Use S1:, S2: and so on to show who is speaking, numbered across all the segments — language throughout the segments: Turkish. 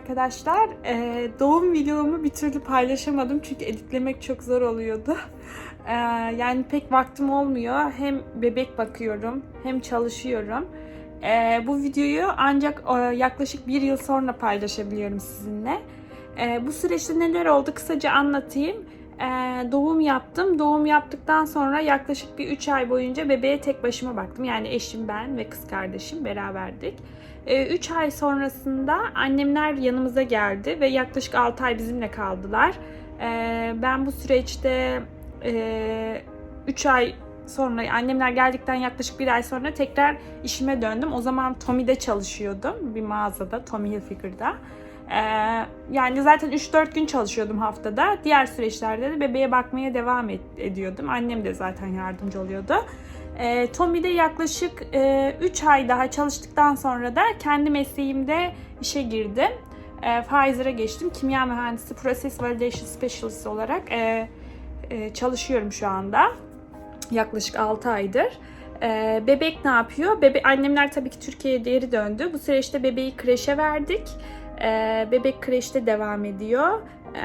S1: arkadaşlar. Ee, doğum videomu bir türlü paylaşamadım çünkü editlemek çok zor oluyordu. Ee, yani pek vaktim olmuyor. Hem bebek bakıyorum hem çalışıyorum. Ee, bu videoyu ancak e, yaklaşık bir yıl sonra paylaşabiliyorum sizinle. Ee, bu süreçte neler oldu kısaca anlatayım. Ee, doğum yaptım. Doğum yaptıktan sonra yaklaşık bir 3 ay boyunca bebeğe tek başıma baktım. Yani eşim ben ve kız kardeşim beraberdik. 3 ay sonrasında annemler yanımıza geldi ve yaklaşık 6 ay bizimle kaldılar. Ee, Ben bu süreçte 3 ay sonra annemler geldikten yaklaşık bir ay sonra tekrar işime döndüm. O zaman Tommy'de çalışıyordum bir mağazada Tommy Hilfiger'da. Ee, yani zaten 3-4 gün çalışıyordum haftada. Diğer süreçlerde de bebeğe bakmaya devam ediyordum. Annem de zaten yardımcı oluyordu. Ee, Tommy'de yaklaşık 3 ay daha çalıştıktan sonra da kendi mesleğimde işe girdim. Ee, Pfizer'a geçtim. Kimya mühendisi, Process Validation Specialist olarak e, e, çalışıyorum şu anda. Yaklaşık 6 aydır. Ee, bebek ne yapıyor? Bebe annemler tabii ki Türkiye'ye geri döndü. Bu süreçte bebeği kreşe verdik. Ee, bebek kreşte devam ediyor. Ee,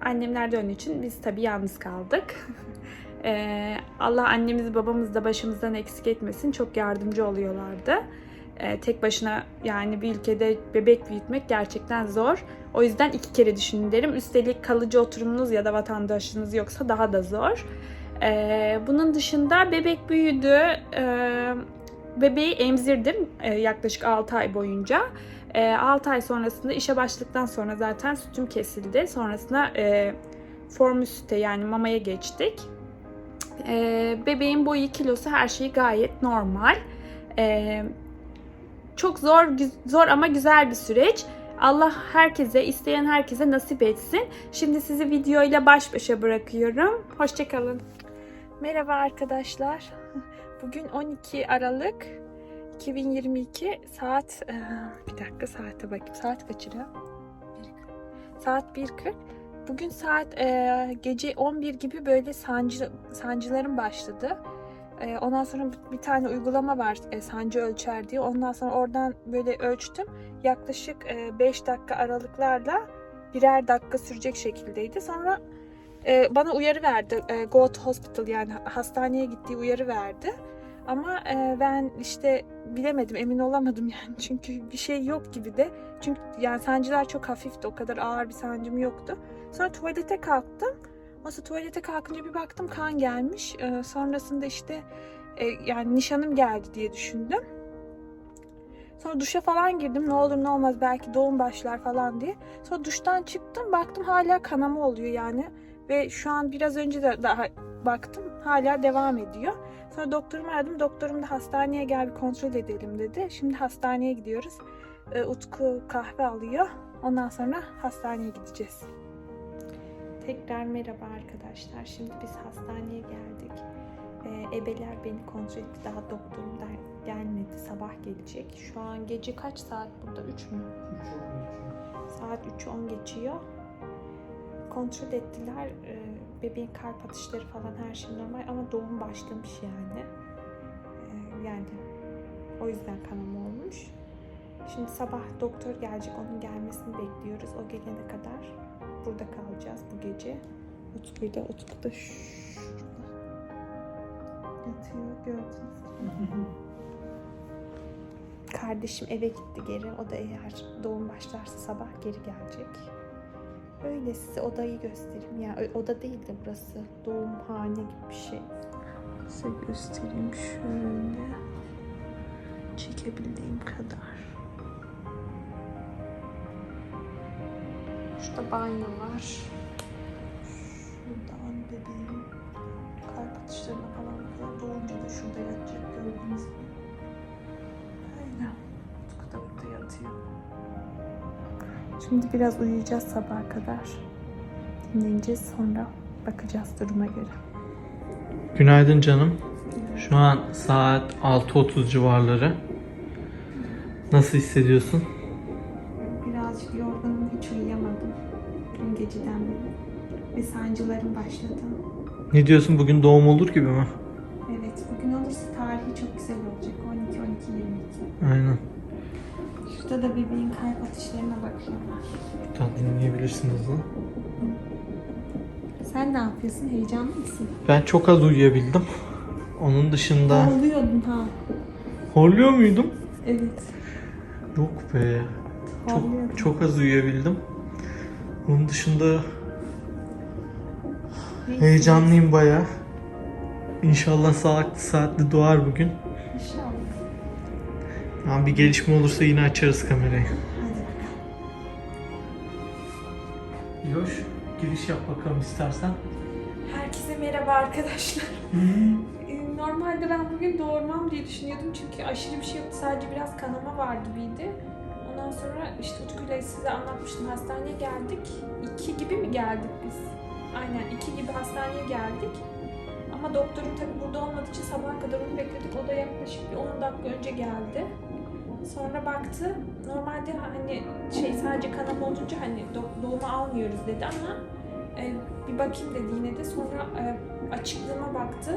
S1: annemler döndüğü için biz tabii yalnız kaldık. Ee, Allah annemizi babamızı da başımızdan eksik etmesin. Çok yardımcı oluyorlardı. Ee, tek başına yani bir ülkede bebek büyütmek gerçekten zor. O yüzden iki kere düşünün derim. Üstelik kalıcı oturumunuz ya da vatandaşlığınız yoksa daha da zor. Ee, bunun dışında bebek büyüdü. Bebeği emzirdim e, yaklaşık 6 ay boyunca. 6 ay sonrasında işe başladıktan sonra zaten sütüm kesildi. Sonrasında e, formül süte yani mamaya geçtik. E, bebeğin boyu kilosu her şeyi gayet normal. E, çok zor zor ama güzel bir süreç. Allah herkese, isteyen herkese nasip etsin. Şimdi sizi videoyla baş başa bırakıyorum. Hoşçakalın. Merhaba arkadaşlar. Bugün 12 Aralık 2022 saat eee, bir dakika saate bakayım. Saat kaç lira? Saat 1.40. Bugün saat eee, gece 11 gibi böyle sancı sancılarım başladı. Eee, ondan sonra bir- tane uygulama var e, sancı ölçer diye. Ondan sonra oradan böyle ölçtüm. Yaklaşık 5 dakika aralıklarla birer dakika sürecek şekildeydi. Sonra e, bana uyarı verdi. E, go to hospital yani hastaneye gittiği uyarı verdi. Ama e, ben işte bilemedim, emin olamadım yani. Çünkü bir şey yok gibi de. Çünkü yani sancılar çok hafifti. O kadar ağır bir sancım yoktu. Sonra tuvalete kalktım. Sonra tuvalete kalkınca bir baktım kan gelmiş. E, sonrasında işte e, yani nişanım geldi diye düşündüm. Sonra duşa falan girdim. Ne olur ne olmaz belki doğum başlar falan diye. Sonra duştan çıktım. Baktım hala kanama oluyor yani. Ve şu an biraz önce de daha baktım. Hala devam ediyor. Sonra doktorumu aradım. Doktorum da hastaneye gel bir kontrol edelim dedi. Şimdi hastaneye gidiyoruz. Ee, Utku kahve alıyor. Ondan sonra hastaneye gideceğiz. Tekrar merhaba arkadaşlar. Şimdi biz hastaneye geldik. Ee, ebeler beni kontrol etti. Daha doktorum da gelmedi. Sabah gelecek. Şu an gece kaç saat burada? 3 mü? Saat 3.10 geçiyor. Kontrol ettiler. Ee, bebeğin kalp atışları falan her şey normal ama doğum başlamış yani. Ee, yani o yüzden kanama olmuş. Şimdi sabah doktor gelecek. Onun gelmesini bekliyoruz. O gelene kadar burada kalacağız bu gece. Utku'yu da Utku da şurada yatıyor gördünüz? Kardeşim eve gitti geri. O da eğer doğum başlarsa sabah geri gelecek. Öyle size odayı göstereyim. Ya ö- oda değil de burası doğumhane gibi bir şey. Size göstereyim şöyle. Çekebildiğim kadar. Şurada banyo var. Şuradan bebeğin kalp atışlarına falan bakıyor. Doğunca da şurada yatacak gördüğünüz gibi. Şimdi biraz uyuyacağız sabaha kadar. Dinleneceğiz sonra bakacağız duruma göre.
S2: Günaydın canım. Şu an saat 6.30 civarları. Nasıl hissediyorsun?
S1: Birazcık yorgunum, hiç uyuyamadım. Dün geceden beri. Ve sancılarım başladı.
S2: Ne diyorsun bugün doğum olur gibi mi?
S1: Sen ne yapıyorsun? Heyecanlı mısın?
S2: Ben çok az uyuyabildim. Onun dışında
S1: Ağlıyordun ha.
S2: horluyor muydum?
S1: Evet.
S2: Yok be.
S1: Horluyordun.
S2: Çok çok az uyuyabildim. Onun dışında
S1: Neyse.
S2: heyecanlıyım baya. İnşallah saatli saatli doğar bugün.
S1: İnşallah.
S2: Yani bir gelişme olursa yine açarız kamerayı.
S1: Hadi bakalım.
S2: Yoş, giriş yap bakalım istersen.
S1: Herkese merhaba arkadaşlar. Ee, Normalde ben bugün doğurmam diye düşünüyordum çünkü aşırı bir şey yoktu. Sadece biraz kanama vardı birdi. Ondan sonra işte Utku'yla size anlatmıştım. Hastaneye geldik. İki gibi mi geldik biz? Aynen iki gibi hastaneye geldik. Ama doktorum tabii burada olmadığı için sabaha kadar onu bekledik. O da yaklaşık bir 10 dakika önce geldi. Sonra baktı. Normalde hani şey sadece kanama olunca hani do- doğuma almıyoruz dedi ama e, bir bakayım dedi yine de. Sonra e, açıklığıma baktı.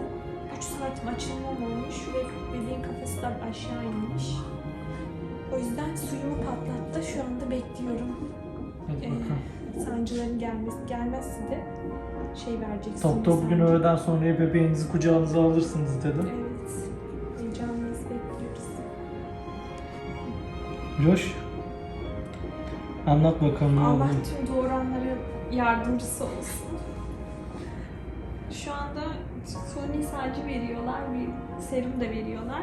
S1: 3 saatim açılmam olmuş ve bebeğin kafası da aşağı inmiş. O yüzden suyumu patlattı. Şu anda bekliyorum.
S2: Hadi
S1: Ee,
S2: bakalım.
S1: Sancıların gelmesi. Gelmezse de şey vereceksin.
S2: Doktor bugün öğleden sonra bebeğinizi kucağınıza alırsınız dedi.
S1: Evet.
S2: Yoş. Anlat bakalım ne oldu.
S1: Allah tüm doğuranlara yardımcısı olsun. Şu anda suni sancı veriyorlar, bir serum da veriyorlar.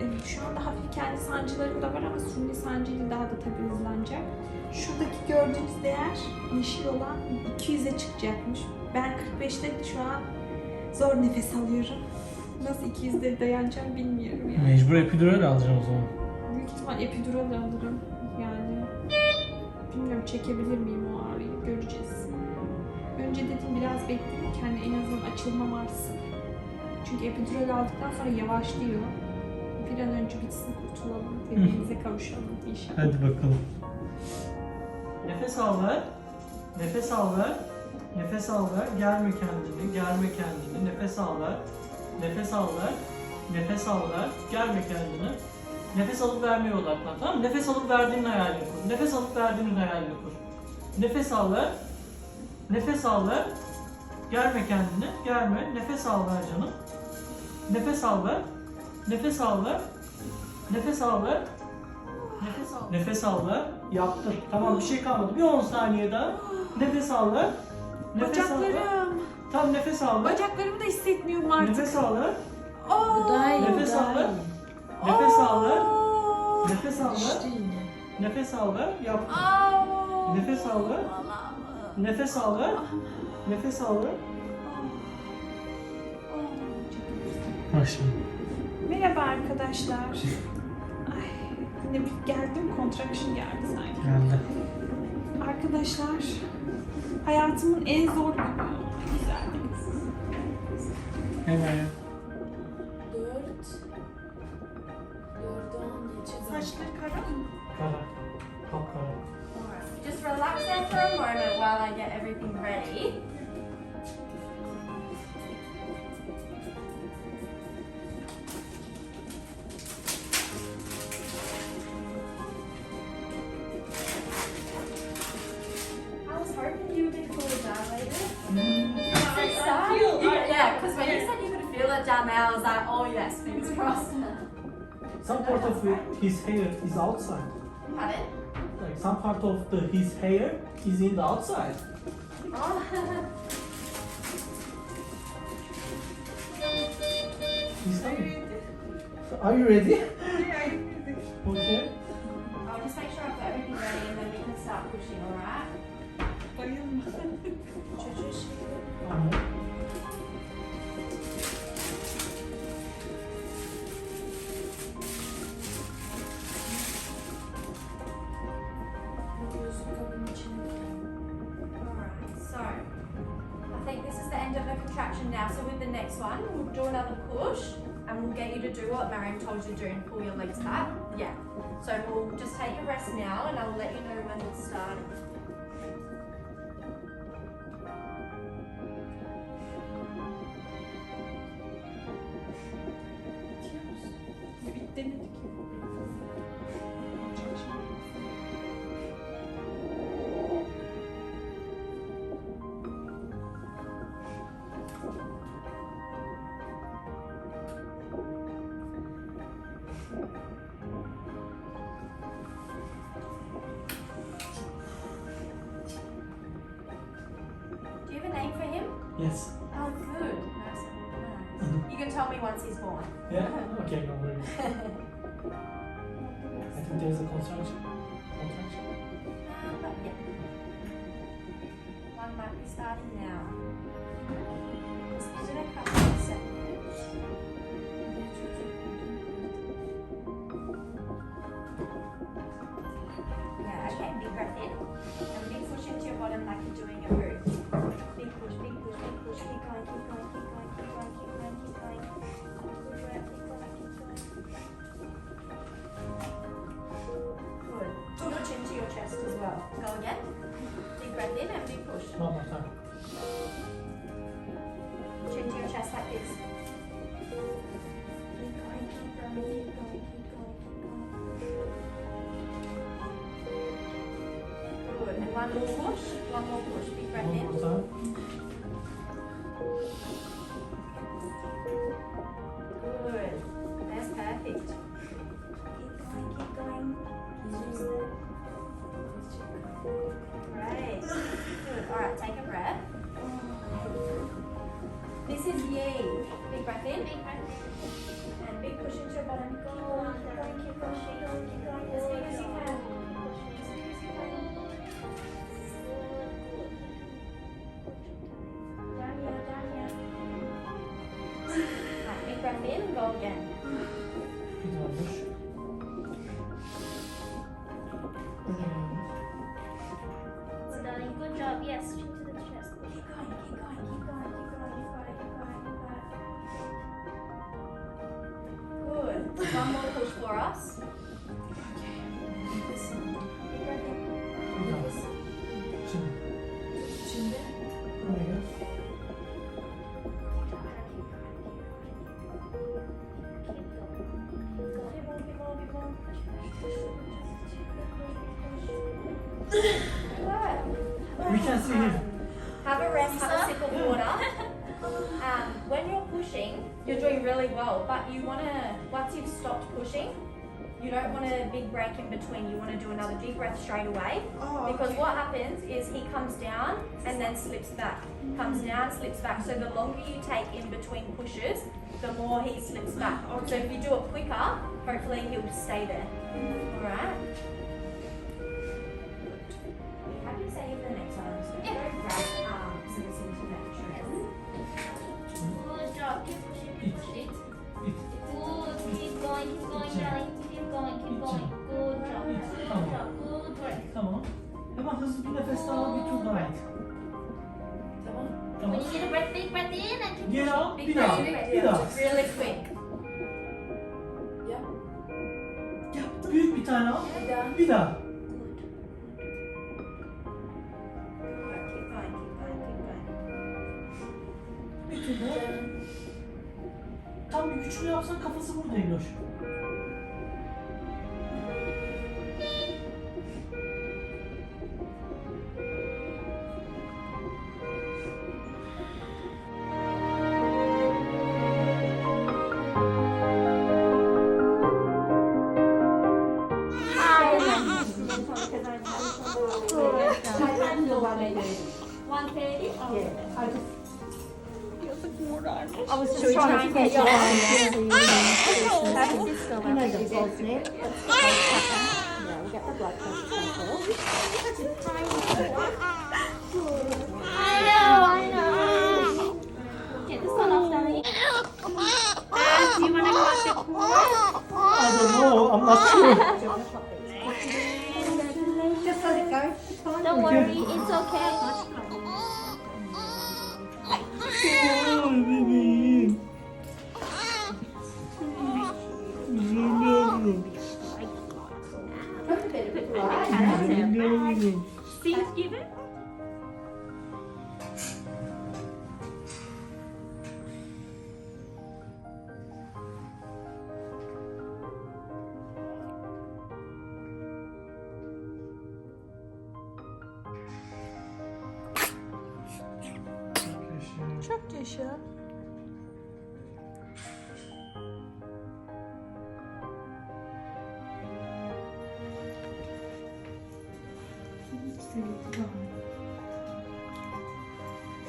S1: Ee, Şu anda hafif kendi sancılarım da var ama suni sancıyla daha da tabii hızlanacak. Şuradaki gördüğünüz değer yeşil olan 200'e çıkacakmış. Ben 45'te şu an zor nefes alıyorum. Nasıl 200'de dayanacağım bilmiyorum yani.
S2: Mecbur epidural alacağım o zaman.
S1: Büyük ihtimal epidural alırım. Yani bilmiyorum çekebilir miyim o ağrıyı göreceğiz. Önce dedim biraz bekleyeyim ki hani en azından açılmam artsın. Çünkü epidural aldıktan sonra yavaşlıyor. Bir an önce bitsin kurtulalım. Bebeğimize kavuşalım inşallah.
S2: Hadi bakalım. Nefes al ver. Nefes al ver. Nefes al ver. Germe kendini. Germe kendini. Nefes al ver. Nefes al ver. Nefes al ver. Germe kendini. Nefes alıp vermeye odaklan. Tamam mı? Nefes alıp verdiğinin hayalini kur. Nefes alıp verdiğinin hayalini kur. Nefes al ver. Nefes al ver. Germe kendini. Germe. Nefes al ver canım. Nefes al ver. Nefes al ver. Nefes al ver. Nefes al. Nefes al ver. Yaptın. Tamam bir şey kalmadı. Bir 10 saniye daha. Nefes al ver. Nefes al ver.
S1: Bacaklarım.
S2: Tam nefes al ver.
S1: Bacaklarımı da hissetmiyorum artık.
S2: Nefes al ver.
S1: Oo.
S3: Bu daha iyi,
S2: Nefes al ver. Nefes al ver. Nefes al ver. Nefes al ver. Nefes al ver. Nefes al ver. Nefes al ver. Başla.
S1: Merhaba arkadaşlar. Ay, yine bir geldim, contraction geldi sanki.
S2: Geldi.
S1: Arkadaşlar, hayatımın en zor günü. Güzel.
S2: Hemen.
S3: Dört.
S2: Some part of his hair is outside.
S3: Pardon?
S2: Like some part of the, his hair is in the outside.
S3: Oh.
S2: He's coming. Are you ready? Yeah, Okay.
S3: I'll just make sure I've got everything ready and then we can start pushing, alright?
S1: Bayılma.
S2: Tamam.
S3: Next one, we'll do another push and we'll get you to do what Mariam told you to do and pull your legs back. Yeah. So we'll just take your rest now and I'll let you know when it's starting. Yes.
S4: Oh, good. Nice. nice. You can tell me once he's born.
S3: Yeah? Okay, no worries. I think there's a contraction.
S4: One
S3: more
S4: push. One more push. Big breath
S3: One
S4: in.
S3: more time.
S4: Good. That's perfect. Keep going, keep going. Use the. Great. Good. All right, take a breath. This is yay. Big breath in. Big breath in. And big push into your bottom. Keep going, keep going, keep going, keep going, keep going. As big as you can. You don't want a big break in between. You want to do another deep breath straight away. Oh, because what happens is he comes down and then slips back. Comes down, slips back. So the longer you take in between pushes, the more he slips back. So if you do it quicker, hopefully he'll stay there. Mm-hmm. Happy to you for the next
S3: al,
S5: Big
S3: bir daha. Bir daha.
S4: Really quick.
S3: Büyük bir tane al.
S4: Bir daha.
S3: Bir daha. Bir daha. Tam bir güçlü yapsan kafası burada Eloş.
S1: yaşa.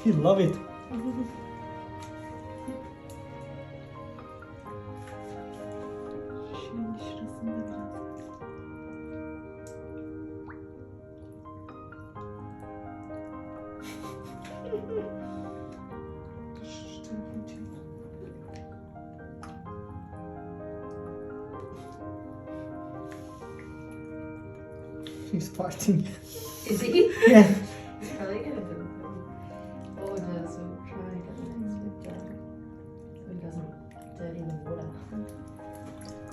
S3: He love it. Şimdi şurasında.
S2: He's farting.
S6: Is he?
S2: Yeah.
S6: He's probably gonna do oh, it. Oh no, so try to get it so he doesn't dirty the water.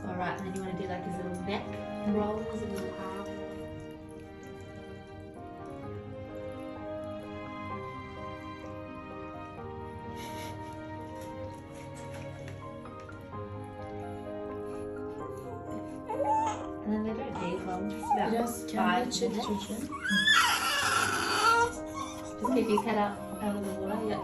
S6: Alright, and then you want to do like his little neck rolls, a little arm. And then they don't
S7: Biraz kendi
S6: 也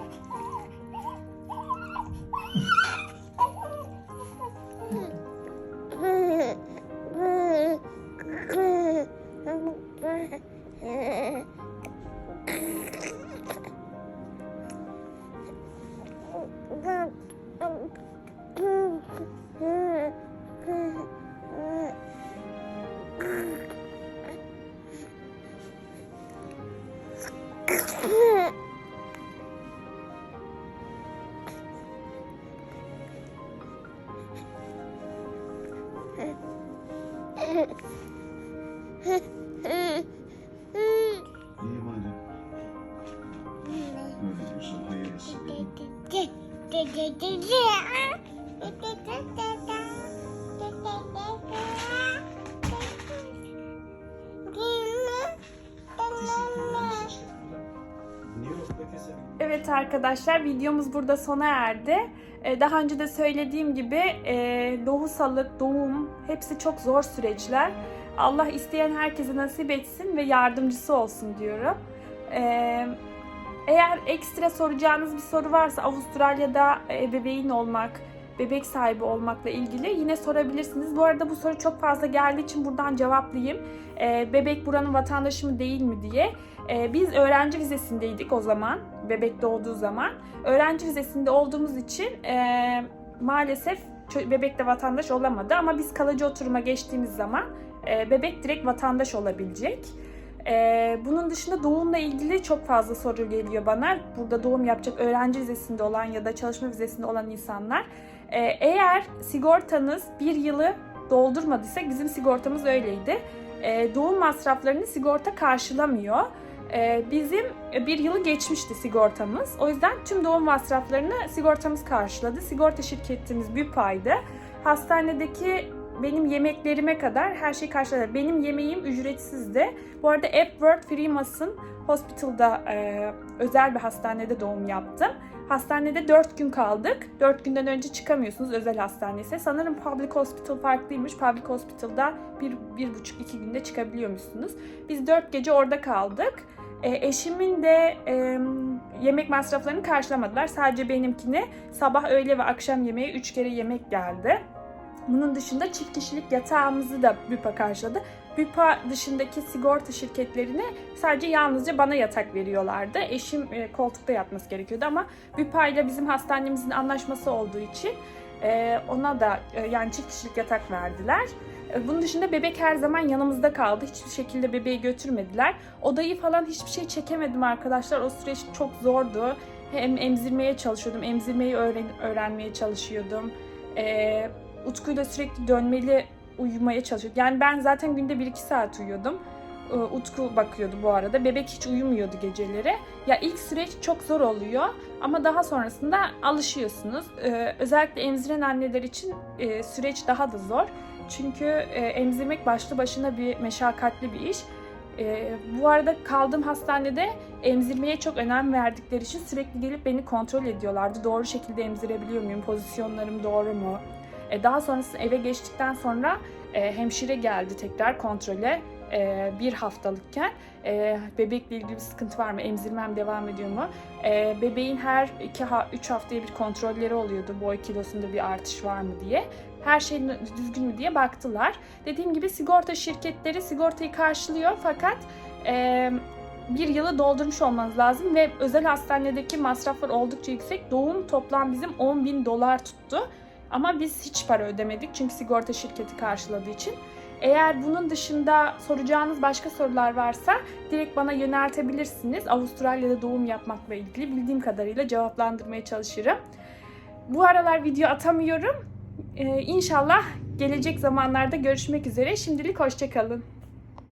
S8: İyi bari. Öyle diyorsun. Hayır istedim. Niye orada keselim?
S1: Evet arkadaşlar videomuz burada sona erdi. Ee, Daha önce de söylediğim gibi e, lohusalık, doğum hepsi çok zor süreçler. Allah isteyen herkese nasip etsin ve yardımcısı olsun diyorum. Ee, Eğer ekstra soracağınız bir soru varsa Avustralya'da ebeveyn olmak, bebek sahibi olmakla ilgili yine sorabilirsiniz. Bu arada bu soru çok fazla geldiği için buradan cevaplayayım. Ee, Bebek buranın vatandaşı mı değil mi diye. Ee, Biz öğrenci vizesindeydik o zaman, bebek doğduğu zaman. Öğrenci vizesinde olduğumuz için e, maalesef bebek de vatandaş olamadı ama biz kalıcı oturuma geçtiğimiz zaman e, bebek direkt vatandaş olabilecek. E, bunun dışında doğumla ilgili çok fazla soru geliyor bana. Burada doğum yapacak öğrenci vizesinde olan ya da çalışma vizesinde olan insanlar. E, eğer sigortanız bir yılı doldurmadıysa bizim sigortamız öyleydi. E, doğum masraflarını sigorta karşılamıyor. E, bizim bir yılı geçmişti sigortamız. O yüzden tüm doğum masraflarını sigortamız karşıladı. Sigorta şirketimiz Büpay'dı. Hastanedeki benim yemeklerime kadar her şey karşıladı. Benim yemeğim ücretsizdi. Bu arada Epworth Freemason Hospital'da e, özel bir hastanede doğum yaptım. Hastanede 4 gün kaldık. 4 günden önce çıkamıyorsunuz özel hastanesi. Sanırım Public Hospital farklıymış. Public Hospital'da 1-1,5-2 günde çıkabiliyormuşsunuz. Biz 4 gece orada kaldık. E, eşimin de e, yemek masraflarını karşılamadılar. Sadece benimkini sabah, öğle ve akşam yemeği 3 kere yemek geldi. Bunun dışında çift kişilik yatağımızı da BÜPA karşıladı. BÜPA dışındaki sigorta şirketlerine sadece yalnızca bana yatak veriyorlardı. Eşim e, koltukta yatması gerekiyordu ama BÜPA ile bizim hastanemizin anlaşması olduğu için e, ona da e, yani çift kişilik yatak verdiler. E, Bunun dışında bebek her zaman yanımızda kaldı. Hiçbir şekilde bebeği götürmediler. Odayı falan hiçbir şey çekemedim arkadaşlar. O süreç çok zordu. Hem emzirmeye çalışıyordum, emzirmeyi öğren- öğrenmeye çalışıyordum. Ee, Utku'yla sürekli dönmeli uyumaya çalışıyordum. Yani ben zaten günde 1-2 saat uyuyordum. Ee, Utku bakıyordu bu arada. Bebek hiç uyumuyordu geceleri. Ya ilk süreç çok zor oluyor ama daha sonrasında alışıyorsunuz. Ee, özellikle emziren anneler için e, süreç daha da zor. Çünkü e, emzirmek başlı başına bir meşakkatli bir iş. E, bu arada kaldığım hastanede emzirmeye çok önem verdikleri için sürekli gelip beni kontrol ediyorlardı. Doğru şekilde emzirebiliyor muyum? Pozisyonlarım doğru mu? E, daha sonrasında eve geçtikten sonra e, hemşire geldi tekrar kontrole e, bir haftalıkken. E, bebekle ilgili bir sıkıntı var mı? Emzirmem devam ediyor mu? E, bebeğin her 2 ha, üç haftaya bir kontrolleri oluyordu. Boy kilosunda bir artış var mı diye. Her şey düzgün mü diye baktılar. Dediğim gibi sigorta şirketleri sigortayı karşılıyor fakat e, bir yılı doldurmuş olmanız lazım ve özel hastanedeki masraflar oldukça yüksek. Doğum toplam bizim 10 bin dolar tuttu. Ama biz hiç para ödemedik çünkü sigorta şirketi karşıladığı için. Eğer bunun dışında soracağınız başka sorular varsa direkt bana yöneltebilirsiniz. Avustralya'da doğum yapmakla ilgili bildiğim kadarıyla cevaplandırmaya çalışırım. Bu aralar video atamıyorum. Ee, inşallah gelecek zamanlarda görüşmek üzere. Şimdilik hoşçakalın.